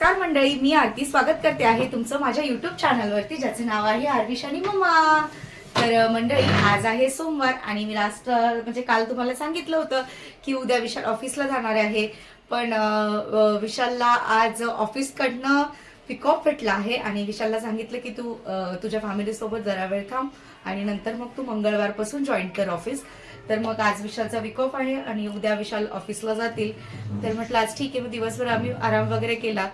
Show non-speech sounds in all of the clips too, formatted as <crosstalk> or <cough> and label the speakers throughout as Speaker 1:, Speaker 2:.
Speaker 1: नमस्कार मंडळी मी आरती स्वागत करते आहे तुमचं माझ्या युट्यूब चॅनलवरती ज्याचं नाव आहे आरविश आणि मम्मा. तर मंडळी आज आहे सोमवार आणि मी लास्ट म्हणजे काल तुम्हाला सांगितलं होतं की उद्या विशाल ऑफिसला जाणार आहे. पण विशालला आज ऑफिसकडनं पिकअप भेटला आहे आणि विशालला सांगितलं की तू तुझ्या फॅमिलीसोबत जरा वेळ थांब आणि नंतर मग तू मंगळवारपासून जॉईन कर ऑफिस तर मग आज विशालचा विकॉप आहे आणि उद्या विशाल ऑफिसला जातील. तर म्हटलं आज ठीक आहे मग दिवसभर आम्ही आराम वगैरे केला.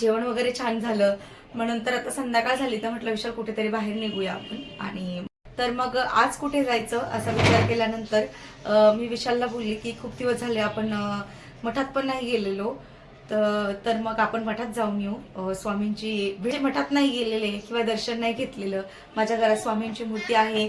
Speaker 1: जेवण वगैरे छान झालं. मग नंतर आता संध्याकाळ झाली तर म्हटलं विशाल कुठेतरी बाहेर निघूया आपण. आणि तर मग आज कुठे जायचं असा विचार केल्यानंतर मी विशालला बोलली की खूप दिवस झाले आपण मठात पण नाही गेलेलो. तर तर मग आपण मठात जाऊन येऊ. स्वामींची म्हणजे मठात नाही गेलेले किंवा दर्शन नाही घेतलेलं. माझ्या घरात स्वामींची मूर्ती आहे.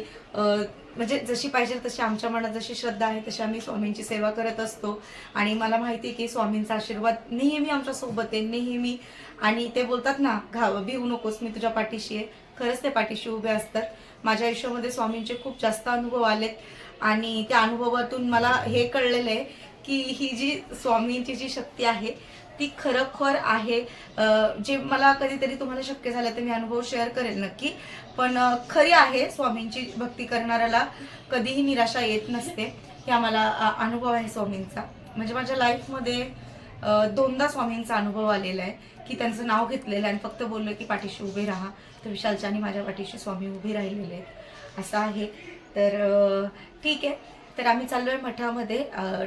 Speaker 1: म्हणजे जशी पाहिजे तशी आमच्या मनात जशी श्रद्धा आहे तशी आम्ही स्वामींची सेवा करत असतो. आणि मला माहिती आहे की स्वामींचा आशीर्वाद नेहमी आमच्यासोबत आहे नेहमी. आणि ते बोलतात ना घाव भिवू नकोस मी तुझ्या पाठीशी आहे. खरंच ते पाठीशी उभे असतात. माझ्या आयुष्यामध्ये स्वामींचे खूप जास्त अनुभव आलेत. आणि त्या अनुभवातून मला हे कळलेलं आहे की ही जी स्वामींची जी शक्ती आहे ती खरोखर आहे. जे मला कधीतरी तुम्हाला शक्य झालं तर मी अनुभव शेअर करेल नक्की. पण खरी आहे स्वामींची भक्ती करणाऱ्याला कधीही निराशा येत नसते. हे आम्हाला अनुभव आहे स्वामींचा. म्हणजे माझ्या लाईफमध्ये दोनदा स्वामींचा अनुभव आलेला आहे की त्यांचं नाव घेतलेलं आहे आणि फक्त बोललं की पाठीशी उभे राहा. तर विशालच्या आणि माझ्या पाठीशी स्वामी उभे राहिलेले आहेत. असं आहे. तर ठीक आहे. तर आम्ही चाललोय मठामध्ये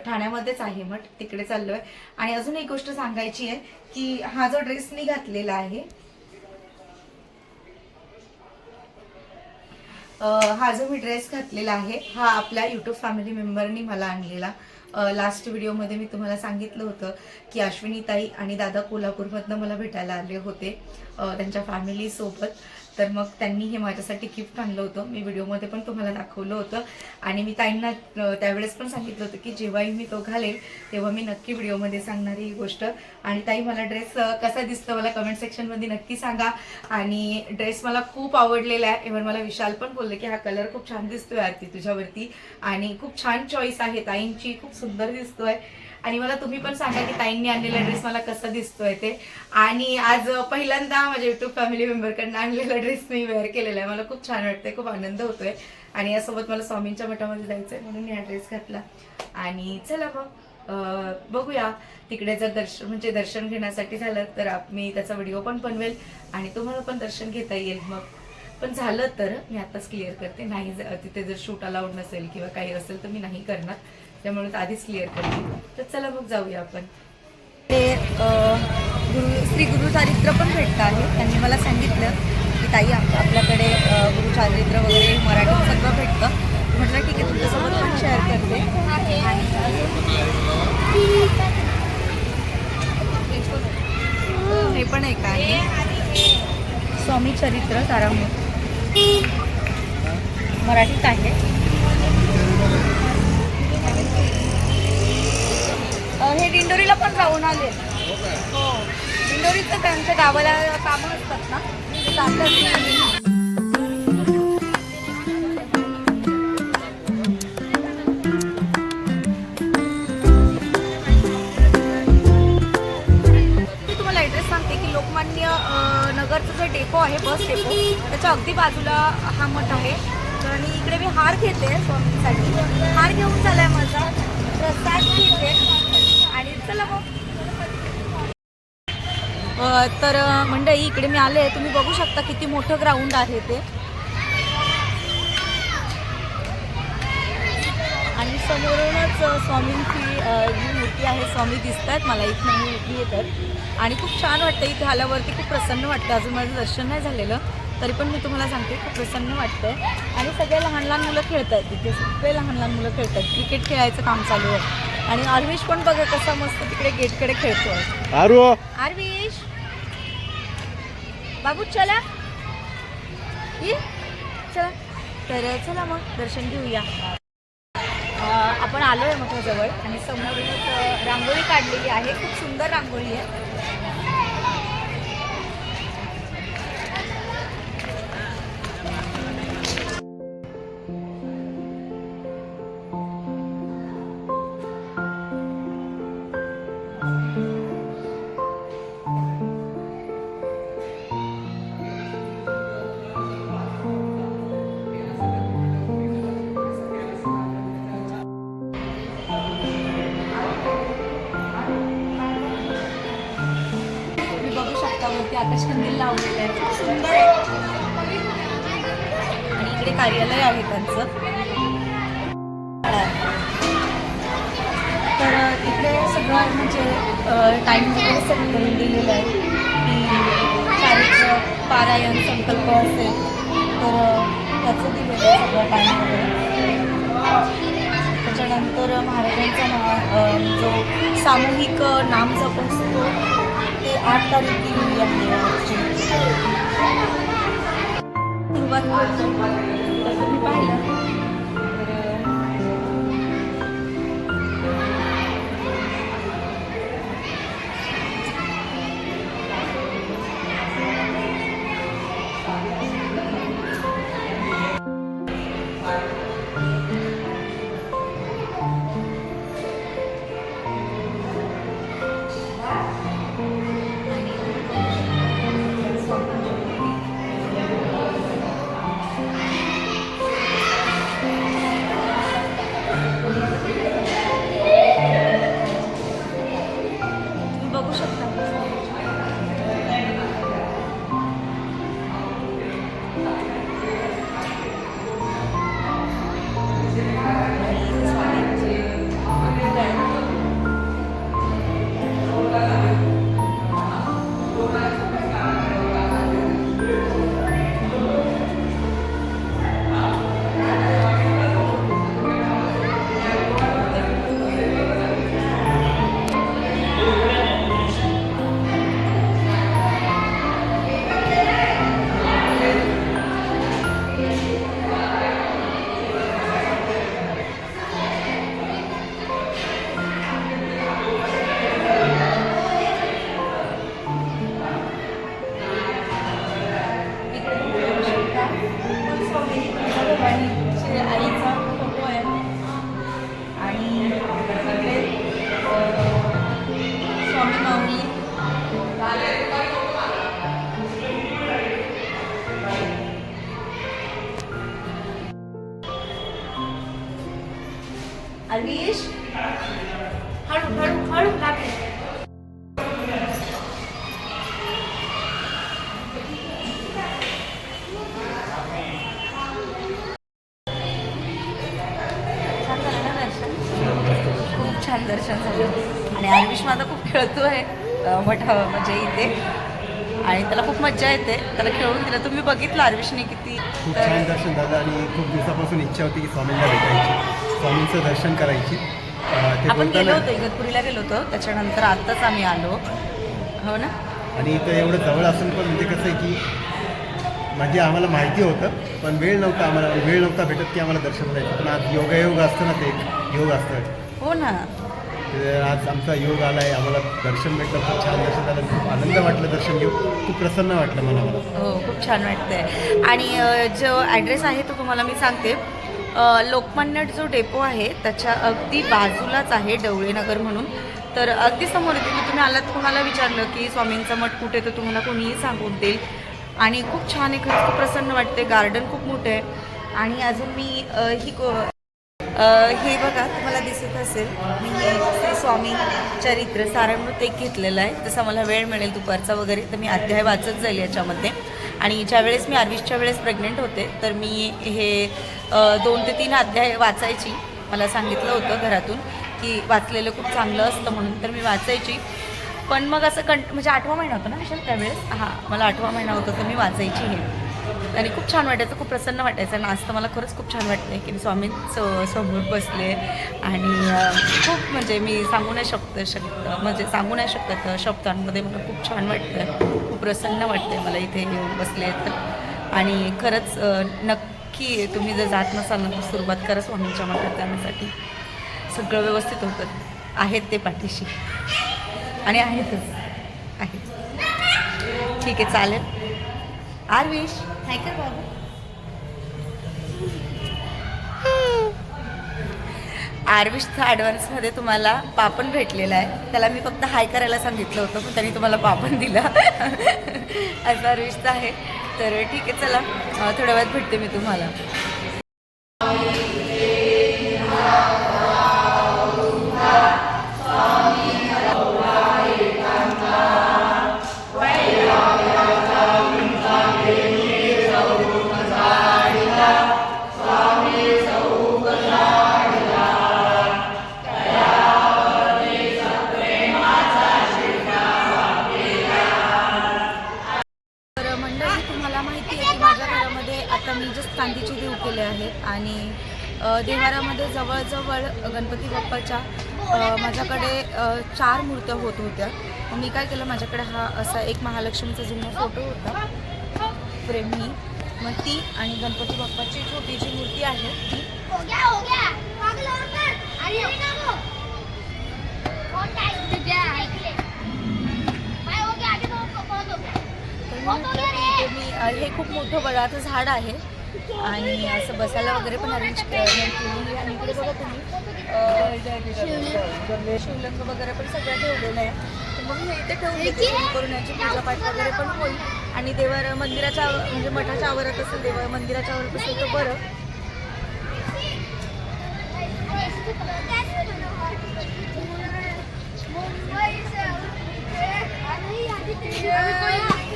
Speaker 1: ठाण्यामध्येच आहे मठ तिकडे चाललोय. आणि अजून एक गोष्ट सांगायची आहे की हा जो ड्रेस मी घातलेला आहे हा जो मी ड्रेस घातलेला आहे हा आपल्या युट्यूब फॅमिली मेंबरनी मला आणलेला. लास्ट व्हिडिओमध्ये मी तुम्हाला सांगितलं होतं की अश्विनी ताई आणि दादा कोल्हापूरमधनं मला भेटायला आले होते त्यांच्या फॅमिली सोबत. तर मग त्यांनी हे माझ्यासाठी गिफ्ट आणलं होतं. मी व्हिडिओमध्ये पण तुम्हाला दाखवलं होतं. आणि मी ताईंना त्यावेळेस पण सांगितलं होतं की जेव्हाही मी तो घालेल तेव्हा मी नक्की व्हिडिओमध्ये सांगणार ही गोष्ट. आणि ताई मला ड्रेस कसा दिसतो मला कमेंट सेक्शनमध्ये नक्की सांगा. आणि ड्रेस मला खूप आवडलेला आहे. इव्हन मला विशाल पण बोलले की हा कलर खूप छान दिसतोय आरती तुझ्यावरती. आणि खूप छान चॉईस आहे ताईंची. खूप सुंदर दिसतोय. आणि मला तुम्ही पण सांगा की ताईंनी आणलेला ड्रेस मला कसा दिसतोय ते. आणि आज पहिल्यांदा माझ्या युट्यूब फॅमिली मेंबरकडनं आणलेला ड्रेस मी वेअर केलेला आहे. मला खूप छान वाटतंय खूप आनंद होतोय. आणि यासोबत मला स्वामींच्या मठामध्ये जायचंय म्हणून मी हा ड्रेस घातला. आणि चला मग बघूया. तिकडे जर दर्शन म्हणजे दर्शन घेण्यासाठी झालं तर मी त्याचा व्हिडिओ पण बनवेल आणि तुम्हाला पण दर्शन घेता येईल. मग पण झालं तर मी आताच क्लिअर करते. नाही तिथे जर शूट अलाउड नसेल किंवा काही असेल तर मी नाही करणार. त्यामुळे आधीच क्लिअर करते. तर चला मग जाऊया आपण. ते गुरु श्री गुरुचारित्र पण भेटतं आहे. त्यांनी मला सांगितलं की ताई आपल्याकडे गुरु चारित्र वगैरे मराठी सगळं भेटतं. म्हटलं ठीक आहे तुमच्यासोबत पण शेअर करते. हे पण एक आहे. स्वामी चरित्र तारामृत मराठीत आहे. हे दिंडोरीला पण जाऊन आले. हो. दिंडोरीचं त्यांच्या गावाला कामं असतात ना? ते जातात. मी तुम्हाला ॲड्रेस सांगते की लोकमान्य नगरचं जे डेपो आहे बस डेपो त्याच्या अगदी बाजूला हा मठ आहे. आणि इकडे मी हार घेते स्वामींसाठी. हार घेऊन झालाय माझा. प्रसाद घेते. चला तर अ, मंडळी इकडे मी आले तुम्ही बघू शकता किती मोठं ग्राउंड आहे ते. आणि समोरूनच स्वामींची जी मूर्ती आहे स्वामी दिसत आहेत मला इथं मी उभी येतात. आणि खूप छान वाटतं इथे आल्यावरती. खूप प्रसन्न वाटतं. अजून माझं दर्शन नाही झालेलं. तरी पण मी तुम्हाला सांगते खूप प्रसन्न वाटतंय आणि सगळे लहान लहान मुलं खेळत आहेत तिथे सगळे लहान लहान मुलं खेळत आहेत क्रिकेट खेळायचं काम चालू आहे. आणि आर्विश पण बघा कसा मस्त तिकडे गेटकडे खेळतोय.
Speaker 2: आरू.
Speaker 1: आर्विश बाबू चला. ये. चला. तर चला मग दर्शन घेऊया. अं, आपण आलो आहे मोठ्याजवळ आणि समोरूनच अं, रांगोळी काढलेली आहे. खूप सुंदर रांगोळी आहे. आकाश कंदील लावलेलं आहे. खूप सुंदर आहे. आणि इकडे कार्यालय आहे त्यांचं. तर इकडे सगळं म्हणजे टाईम वगैरे सेट करून दिलेलं आहे. की शाळेचं पारायण संकल्प असेल तर त्याचं दिलेलं आहे सगळं टाईम वगैरे. त्याच्यानंतर महाराजांचा ना जो सामूहिक नाम जप असतो ते आठ तारीख छान दर्शन झालं. आणि आरविश माझा खूप खेळतो आहे मठ म्हणजे इथे. आणि त्याला खूप मज्जा येते. त्याला खेळून दिलं. तुम्ही बघितलं आरविशने किती?
Speaker 2: खूप छान दर्शन झालं आणि खूप दिवसापासून इच्छा होती की स्वामींना भेटायची. स्वामींचं दर्शन करायची.
Speaker 1: आपण गेलो होतो इगतपुरीला गेलो होतो. त्याच्यानंतर आत्ताच आम्ही आलो. हो ना?
Speaker 2: आणि इथं एवढं जवळ असून पण म्हणजे कसं आहे की म्हणजे आम्हाला माहिती होतं पण वेळ नव्हता आम्हाला. वेळ नव्हता भेटत की आम्हाला दर्शन द्यायचं पण आज योगायोग असतं ना ते योग असतं.
Speaker 1: हो ना.
Speaker 2: आज आमचा योग आला आहे आम्हाला दर्शन भेटलं. खूप छान दर्शन झालं. खूप आनंद वाटलं दर्शन घेऊन. खूप प्रसन्न वाटलं मला. मला.
Speaker 1: हो खूप छान वाटतंय. आणि जो ॲड्रेस आहे तो तुम्हाला मी सांगते. लोकमान्य जो डेपो आहे त्याच्या अगदी बाजूलाच आहे डवळेनगर म्हणून. तर अगदी समोर येते. की तुम्ही आलात कोणाला विचारलं की स्वामींचा मठ कुठे तर तुम्हाला कोणीही सांगून देईल. आणि खूप छान आहे खरंच खूप प्रसन्न वाटते गार्डन खूप मोठं आहे. आणि अजून मी ही हे बघा तुम्हाला दिसत असेल मी हे श्री स्वामी चरित्र सारामृत एक घेतलेलं आहे. तसा मला वेळ मिळेल दुपारचा वगैरे तर मी अध्याय वाचत जाईल याच्यामध्ये. आणि ज्यावेळेस मी आरवीसच्या वेळेस प्रेग्नेंट होते तर मी हे दोन ते तीन अध्याय वाचायची. मला सांगितलं होतं घरातून की वाचलेलं खूप चांगलं असतं म्हणून तर मी वाचायची. पण मग असं कंट म्हणजे आठवा महिना होता ना विशाल त्यावेळेस? हां मला आठवा महिना होता तर मी वाचायची हे. आणि खूप छान वाटायचं खूप प्रसन्न वाटायचं. आणि आज तर मला खरंच खूप छान वाटतं की मी स्वामी समोर बसले. आणि खूप म्हणजे मी सांगू नाही शकत शकत म्हणजे सांगू नाही शकत शब्दांमध्ये मला खूप छान वाटतं खूप प्रसन्न वाटतं मला इथे येऊन बसले तर. आणि खरंच नक्की तुम्ही जर जात नसाल ना तर सुरुवात करा स्वामींच्या मठात जाण्यासाठी. सगळं व्यवस्थित होतं. आहेत ते पाठीशी. आणि आहेतच. आहेत. ठीक आहे चालेल. आरविश. हाय बाबू. आरविशचा ॲडव्हान्समध्ये तुम्हाला पापण भेटलेला आहे. त्याला मी फक्त हाय करायला सांगितलं होतं पण त्यांनी तुम्हाला पापण दिला. असं आर्विशचं आहे. तर ठीक आहे चला. थोड्या वेळात भेटते मी तुम्हाला. चार मूर्त्या होत होत्या. मग मी काय केलं माझ्याकडे हा असा एक महालक्ष्मीचा जुना फोटो होता. प्रेमी मग ती आणि गणपती बाप्पाची छोटी जी मूर्ती आहे ती. तर मी हे खूप मोठं बळाचं झाड आहे. आणि असं बसायला वगैरे पण अरेंज केलेली आहे. आणि इकडे बघा तुम्ही अ, शिवलिंग वगैरे पण सगळं ठेवलेलं आहे. तर मग मी इथे ठेवून देते जेणेकरून याची पूजापाठ वगैरे पण होईल. आणि देवर मंदिराच्या म्हणजे मठाच्या आवारात असेल देव मंदिराच्या आवारात असेल तर बरं.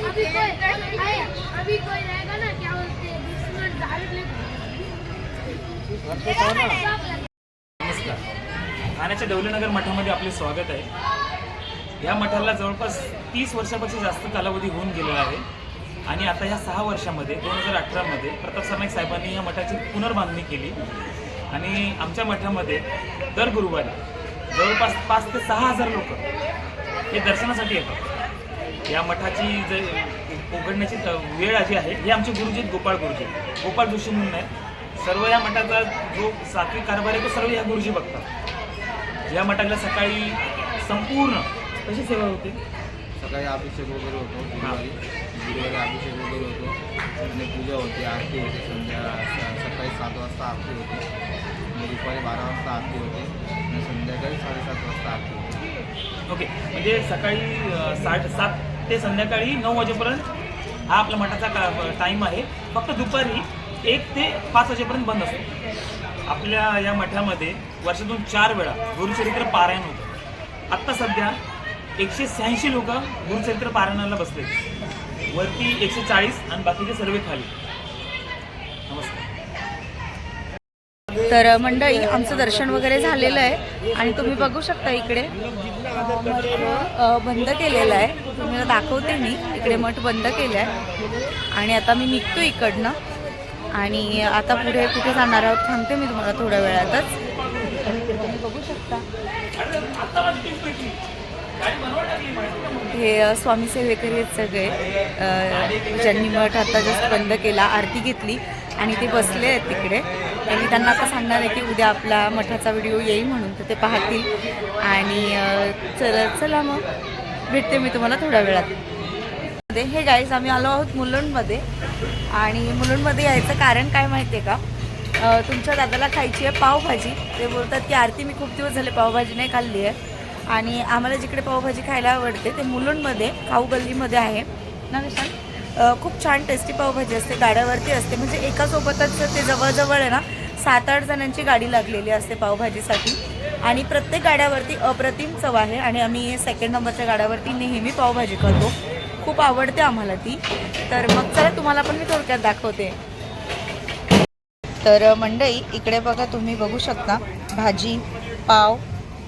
Speaker 3: अभी कोई अभी कोई
Speaker 4: नमस्कार ठाण्याच्या डवलीनगर मठामध्ये आपले स्वागत आहे. या मठाला जवळपास तीस वर्षापेक्षा जास्त कालावधी होऊन गेलेला आहे. आणि आता ह्या सहा वर्षामध्ये दोन हजार अठरामध्ये प्रताप सरनाईक साहेबांनी या मठाची पुनर्बांधणी केली. आणि आमच्या मठामध्ये दर गुरुवारी जवळपास पाच ते सहा हजार लोक हे दर्शनासाठी येतात. या मठाची जे उघडण्याची वेळ जी आहे. हे आमचे गुरुजी गोपाळ गुरुजी. गोपाळ जोशी म्हणून आहेत सर्व या मठाचा जो सात्विक कारभार आहे तो सर्व या गुरुजी बघतात. या मठाला सकाळी संपूर्ण कशी सेवा होते?
Speaker 5: सकाळी अभिषेक वगैरे होतो गुरुवारी. गुरुवारी अभिषेक वगैरे होतो. आणि पूजा होते आरती होते. संध्या सकाळी सात वाजता आरती होते. दुपारी बारा वाजता आरती होते. आणि संध्याकाळी साडेसात वाजता आरती होते.
Speaker 4: ओके. म्हणजे सकाळी साठ सात ते संध्याकाळी नऊ वाजेपर्यंत हा आपला मठाचा का टाईम आहे. फक्त दुपारी एक ते पाच वाजेपर्यंत बंद असतो. आपल्या या मठामध्ये वर्षातून चार वेळा गुरुचरित्र पारायण होतं. आत्ता सध्या एकशे शहाऐंशी लोक गुरुचरित्र पारायणाला बसले वरती एकशे चाळीस आणि बाकीचे सर्व खाली. नमस्कार.
Speaker 1: तर मंडळी आमचं दर्शन वगैरे झालेलं आहे. आणि तुम्ही बघू शकता इकडे मठ बंद केलेलं आहे. तुम्हाला दाखवते मी इकडे मठ बंद केलं आहे. आणि आता मी निघतो इकडनं. आणि आता पुढे कुठे जाणार आहोत सांगते मी तुम्हाला थोड्या वेळातच. तुम्ही बघू शकता. हे स्वामी सेवेकरी आहेत सगळे. ज्यांनी मठ आता जस्ट बंद केला आरती घेतली. आणि ते बसले आहेत तिकडे. तर मी त्यांना आता सांगणार आहे की उद्या आपला मठाचा व्हिडिओ येईल म्हणून तर ते पाहतील. आणि चल चला मग. भेटते मी तुम्हाला थोड्या वेळात. मध्ये हे गाईज आम्ही आलो आहोत मुलुंडमध्ये. आणि मुलुंडमध्ये यायचं कारण काय माहिती आहे का तुमच्या दादाला खायची आहे पावभाजी. ते बोलतात की आरती मी खूप दिवस झाले पावभाजी नाही खाल्ली आहे. आणि आम्हाला जिकडे पावभाजी खायला आवडते ते मुलुंडमध्ये खाऊ गल्लीमध्ये आहे. ना विशाल खूप छान टेस्टी पावभाजी असते गाड्यावरती असते. म्हणजे एकासोबतच ते जवळजवळ आहे ना सात आठ जणांची गाडी लागलेली असते पावभाजीसाठी. आणि प्रत्येक गाड्यावरती अप्रतिम चव आहे आणि आम्ही सेकंड नंबरच्या गाड्यावरती नेहमी पावभाजी करतो. खूप आवडते आम्हाला ती. तर मग चला तुम्हाला पण मी थोडक्यात दाखवते. तर मंडई इकडे बघा तुम्ही बघू शकता भाजी पाव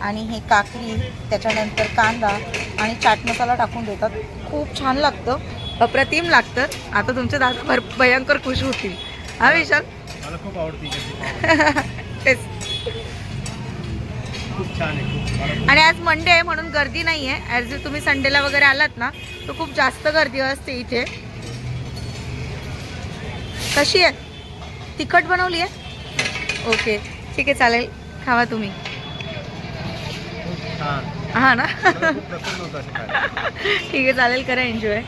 Speaker 1: आणि हे काकडी त्याच्यानंतर कांदा आणि चाट मसाला टाकून देतात. खूप छान लागतं. अप्रतिम लागतं. आता तुमचे दादा भर भयंकर खुश होतील. हा विशाल?
Speaker 2: मला खूप आवडते <laughs> खूप छान आहे
Speaker 1: आणि आज मंडे आहे म्हणून गर्दी नाही आहे ॲज तुम्ही संडेला वगैरे आलात ना तर खूप जास्त गर्दी असते इथे. कशी आहे? तिखट बनवली आहे? ओके. ठीक आहे चालेल. खावा तुम्ही. हा ना. <laughs> ठीक आहे चालेल. करा एन्जॉय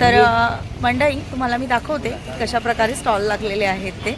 Speaker 1: तर मंडळी तुम्हाला मी दाखवते कशा प्रकारे स्टॉल लागलेले आहेत ते.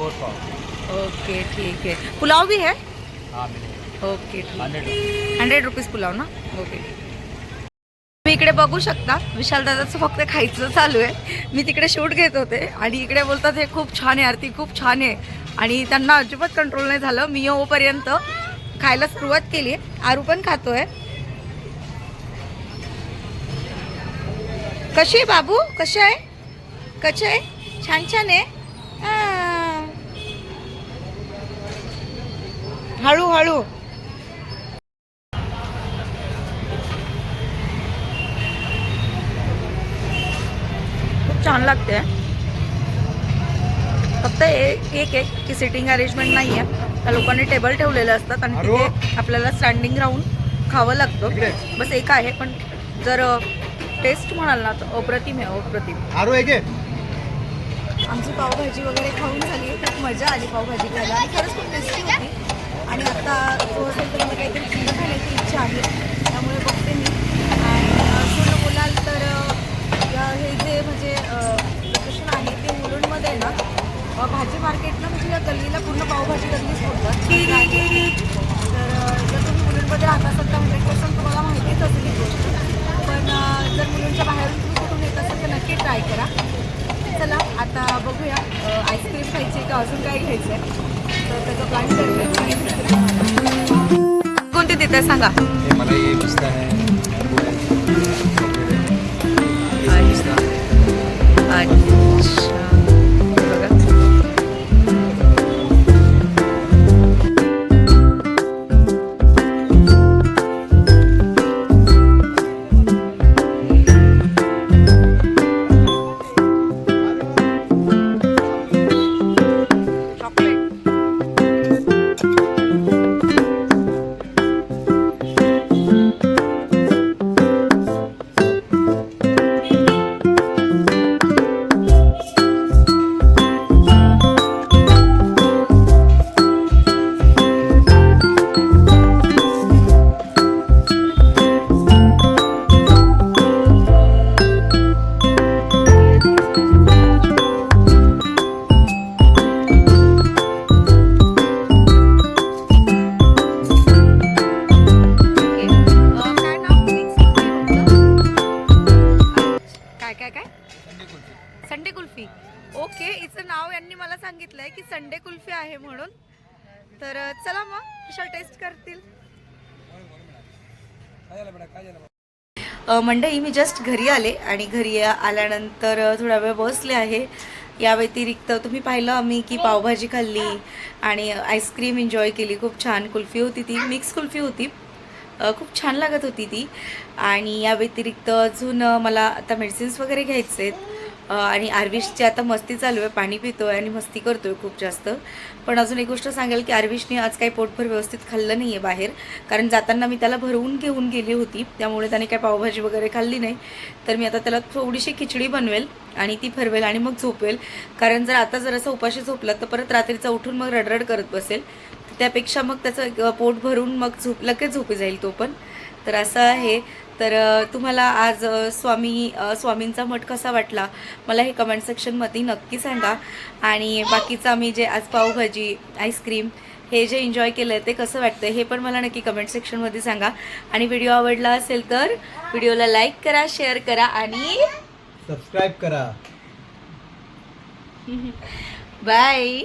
Speaker 5: फोर पाव
Speaker 1: ओके ठीक है पुलाव भी है
Speaker 5: हां
Speaker 1: ओके
Speaker 5: हंड्रेड
Speaker 1: रुपीज़. पुलाव ना? ओके. तुम्ही इकडे बघू शकता. विशाल दादाचं फक्त खायचं चालू आहे. मी तिकडे शूट घेत होते आणि इकडे बोलतात हे खूप छान आहे आरती खूप छान आहे. आणि त्यांना अजिबात कंट्रोल नाही झालं. मी येऊपर्यंत खायला सुरुवात केली. आहे आरू पण खातोय. कशी आहे बाबू? कशी आहे? कशी आहे? छान छान आहे? हळू हळू. खूप छान लागते. फक्त एक एक एक की सिटिंग अरेंजमेंट नाही आहे त्या लोकांनी टेबल ठेवलेले असतात आणि. तिथे आपल्याला स्टँडिंग राहून खावं लागतं. बस एक आहे पण जर टेस्ट म्हणाल ना तर अप्रतिम आहे अप्रतिम. आमची पावभाजी वगैरे खाऊन झाली. खूप मजा आली पावभाजी खायला. आणि खरंच खूप टेस्टी होती. आणि आता तो असेल तर मला काहीतरी चीज खाण्याची इच्छा आहे. त्यामुळे बघते मी. आणि पूर्ण बोलाल तर हे जे म्हणजे लोकेशन आहे ते मुलुंडमध्ये आहे ना भाजी मार्केटनं म्हणजे या गल्लीला पूर्ण पावभाजी गल्लीच बोलतात. तर जर तुम्ही मुलुंडमध्ये राहत असाल तर हंड्रेड पर्सेंट तुम्हाला माहितीच असेल ही गोष्ट. पण जर मुलुंडच्या बाहेरून तुम्ही कुठून येत असाल तर नक्की ट्राय करा. चला आता बघूया आईस्क्रीम खायची का अजून काय घ्यायचं आहे तर त्याचा प्लॅन करते कोणती तिथे सांगा.
Speaker 5: हे मला हे पिस्ता आहे. पिस्ता
Speaker 1: अच्छा. करतील? मंडळी मी जस्ट घरी आले आणि घरी आल्यानंतर थोडा वेळ बसले आहे. या व्यतिरिक्त तुम्ही पाहिलं आम्ही की पावभाजी खाल्ली आणि आईस्क्रीम एन्जॉय केली. खूप छान कुल्फी होती ती मिक्स कुल्फी होती. खूप छान लागत होती ती. आणि या व्यतिरिक्त अजून मला आता मेडिसिन्स वगैरे घ्यायचे आहेत आणि आर्विशची आता मस्ती चालू आहे पाणी पितो आहे आणि मस्ती करतो आहे खूप जास्त. पण अजून एक गोष्ट सांगेल की आर्विशने आज काही पोटभर व्यवस्थित खाल्लं नाही आहे बाहेर. कारण जाताना मी त्याला भरवून घेऊन गेली होती. त्यामुळे त्याने काही पावभाजी वगैरे खाल्ली नाही. तर मी आता त्याला थोडीशी खिचडी बनवेल आणि ती फरवेल आणि मग झोपवेल कारण जर आता जर असं उपाशी झोपला तर परत रात्रीचा उठून मग रडरड करत बसेल. त्यापेक्षा मग त्याचं एक पोट भरून मग झोप लगेच झोपी जाईल तो पण. तर असं आहे. तर तुम्हाला आज स्वामी स्वामींचा मठ कसा वाटला? मला हे कमेंट सेक्शनमध्ये नक्की सांगा. आणि बाकीचं आम्ही जे आज पावभाजी आईस्क्रीम हे जे एन्जॉय केलं आहे ते कसं वाटतं हे पण मला नक्की कमेंट सेक्शनमध्ये सांगा. आणि व्हिडिओ आवडला असेल तर व्हिडिओला लाईक करा शेअर करा आणि
Speaker 2: सबस्क्राईब करा. <laughs>
Speaker 1: बाय